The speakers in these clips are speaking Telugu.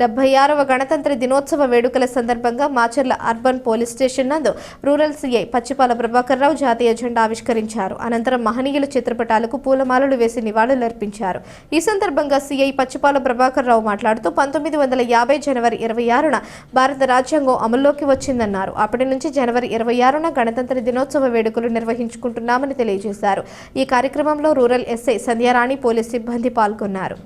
డెబ్బై ఆరవ గణతంత్ర దినోత్సవ వేడుకల సందర్భంగా మాచర్ల అర్బన్ పోలీస్ స్టేషన్ నందు రూరల్ సీఐ పచ్చిపాల ప్రభాకర్ రావు జాతీయ జెండా ఆవిష్కరించారు. అనంతరం మహనీయుల చిత్రపటాలకు పూలమాలలు వేసి నివాళులర్పించారు. ఈ సందర్భంగా సీఐ పచ్చిపాల ప్రభాకర్ రావు మాట్లాడుతూ పంతొమ్మిది వందల యాభై జనవరి ఇరవై ఆరున భారత రాజ్యాంగం అమల్లోకి వచ్చిందన్నారు. అప్పటి నుంచి జనవరి ఇరవై ఆరున గణతంత్ర దినోత్సవ వేడుకలు నిర్వహించుకుంటున్నామని తెలియజేశారు. ఈ కార్యక్రమంలో రూరల్ ఎస్ఐ సంధ్యారాణి పోలీస్ సిబ్బంది పాల్గొన్నారు.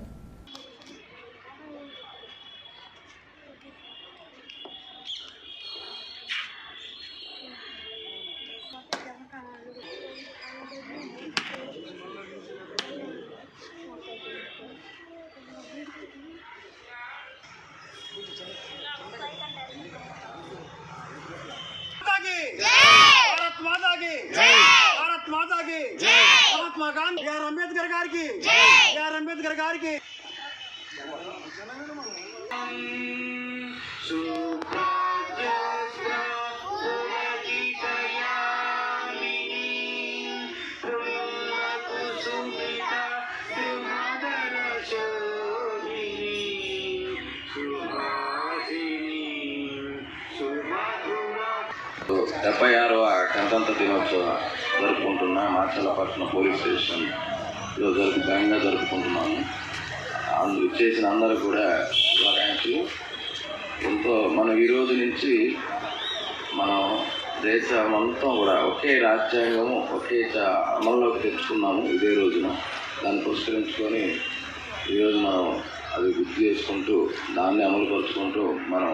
की। भारत माता की। महात्मा गांधी। आर अंबेडकर गार की। आर अंबेडकर गार की। Thank you. డెబ్బై ఆరవ గణతంత్ర దినోత్సవం జరుపుకుంటున్న మార్చలపట్నం పోలీస్ స్టేషన్ ఈరోజు జరుపు ఘనంగా జరుపుకుంటున్నాము. అందుకు చేసిన అందరూ కూడా శుభాకాంక్షలు. ఎంతో మనం ఈరోజు నుంచి మనం దేశం అంతా కూడా ఒకే రాజ్యాంగము ఒకే అమల్లోకి తెచ్చుకున్నాము ఇదే రోజున. దాన్ని పురస్కరించుకొని ఈరోజు మనం అది గుర్తు చేసుకుంటూ దాన్ని అమలుపరుచుకుంటూ మనం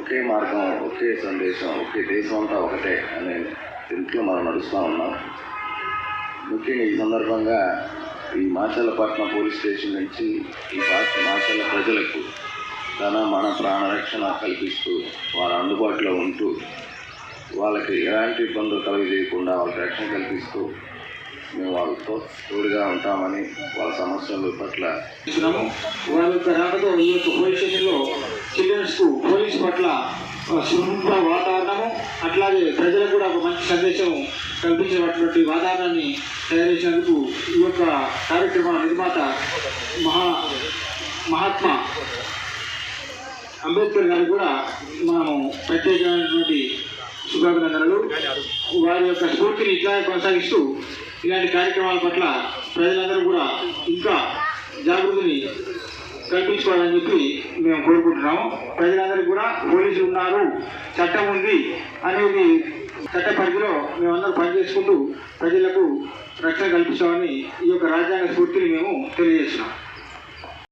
ఒకే మార్గం ఒకే సందేశం ఒకే దేశం అంతా ఒకటే అనే దీంట్లో మనం నడుస్తూ ఉన్నాం. ముఖ్యంగా ఈ సందర్భంగా ఈ మాచల్లపట్నం పోలీస్ స్టేషన్ నుంచి ఈ మాచల్ల ప్రజలకు తన మన ప్రాణరక్షణ కల్పిస్తూ వారు అందుబాటులో ఉంటూ వాళ్ళకి ఎలాంటి ఇబ్బందులు కలుగజేయకుండా వాళ్ళకి రక్షణ కల్పిస్తూ మేము వాళ్ళతో తోడుగా ఉంటామని వాళ్ళ సమస్యల పట్ల చేస్తున్నాము. చిల్డ్రన్స్కు పోలీస్కు పోలీస్ పట్ల ఆ, శుభ్ర వాతావరణము అట్లాగే ప్రజలకు కూడా ఒక మంచి సందేశం కల్పించినటువంటి వాతావరణాన్ని తయారు చేసినందుకు ఈ యొక్క కార్యక్రమ నిర్మాత మహా మహాత్మా అంబేద్కర్ గారు కూడా మనము ప్రత్యేకమైనటువంటి శుభాభినందనలు. వారి యొక్క స్ఫూర్తిని ఇట్లాగే కొనసాగిస్తూ ఇలాంటి కార్యక్రమాల పట్ల ప్రజలందరూ కూడా ఇంకా జాగృతిని కల్పించుకోవాలని చెప్పి మేము కోరుకుంటున్నాము. ప్రజలందరికీ కూడా పోలీసులు ఉన్నారు చట్టం ఉంది అనేది చట్ట పరిధిలో మేమందరం పనిచేసుకుంటూ ప్రజలకు రక్షణ కల్పిస్తామని ఈ యొక్క రాజ్యాంగ స్ఫూర్తిని మేము తెలియజేస్తున్నాం.